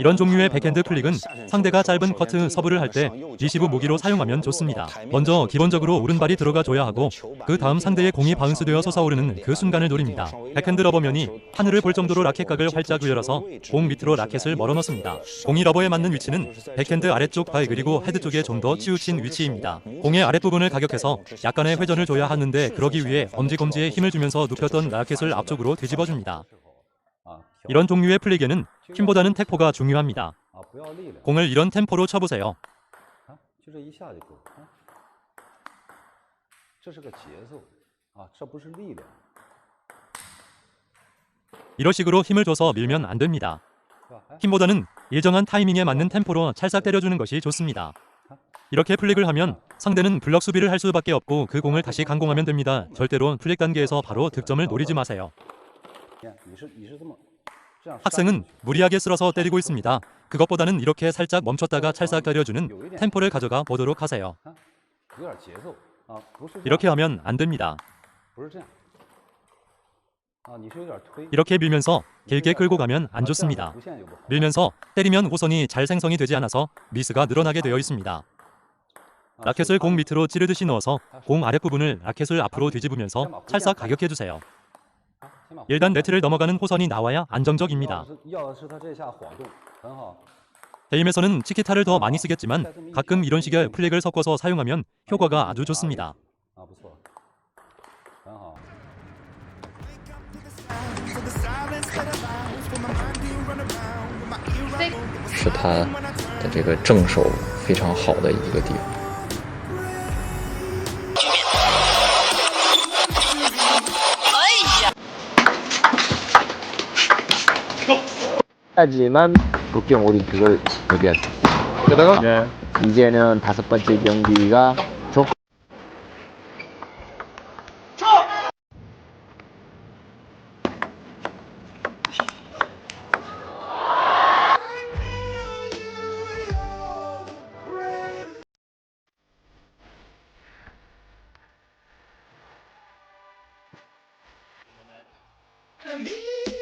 이런 종류의 백핸드 플릭은 상대가 짧은 커트 서브를 할 때 리시브 무기로 사용하면 좋습니다. 먼저 기본적으로 오른발이 들어가 줘야 하고 그 다음 상대의 공이 바운스되어 솟아오르는 그 순간을 노립니다. 백핸드 러버면이 하늘을 볼 정도로 라켓각을 활짝 그열어서 공 밑으로 라켓을 멀어넣습니다. 공이 러버에 맞는 위치는 백핸드 아래쪽 발 그리고 헤드 쪽에 좀 더 치우친 위치입니다. 공의 아랫부분을 가격해서 약간의 회전을 줘야 하는데 그러기 위해 엄지검지에 힘을 주면서 눕혔던 라켓을 앞쪽으로 뒤집어줍니다. 啊，调 이런 종류의 플릭에는 힘보다는 템포가 중요합니다. 공을 이런 템포로 쳐보세요. 이런 식으로 힘을 줘서 밀면 안 됩니다. 힘보다는 예정한 타이밍에 맞는 템포로 찰싹 때려주는 것이 좋습니다. 이렇게 플릭을 하면 상대는 블럭 수비를 할 수밖에 없고 그 공을 다시 강공하면 됩니다. 절대로 플릭 단계에서 바로 득점을 노리지 마세요. 학생은 무리하게 쓸어서 때리고 있습니다. 그것보다는 이렇게 살짝 멈췄다가 찰싹 때려주는 템포를 가져가 보도록 하세요. 이렇게 하면 안 됩니다. 이렇게 밀면서 길게 끌고 가면 안 좋습니다. 밀면서 때리면 호선이 잘 생성이 되지 않아서 미스가 늘어나게 되어 있습니다. 라켓을 공 밑으로 찌르듯이 넣어서 공 아랫부분을 라켓을 앞으로 뒤집으면서 찰싹 가격해주세요. 啊先把 일단 네트를 넘어가는 호선이 나와야 안정적입니다. 要的是要的是他这下晃动，很好。 게임에서는 치키타를 더 많이 쓰겠지만 가끔 이런 식의 플릭을 섞어서 사용하면 효과가 아주 좋습니다. 啊，不错，很好。是他的这个正手非常好的一个地方。 하지만 북경 우리 그걸 얘기했어. 그다가 네. 이제는 다섯 번째 경기가 조 Me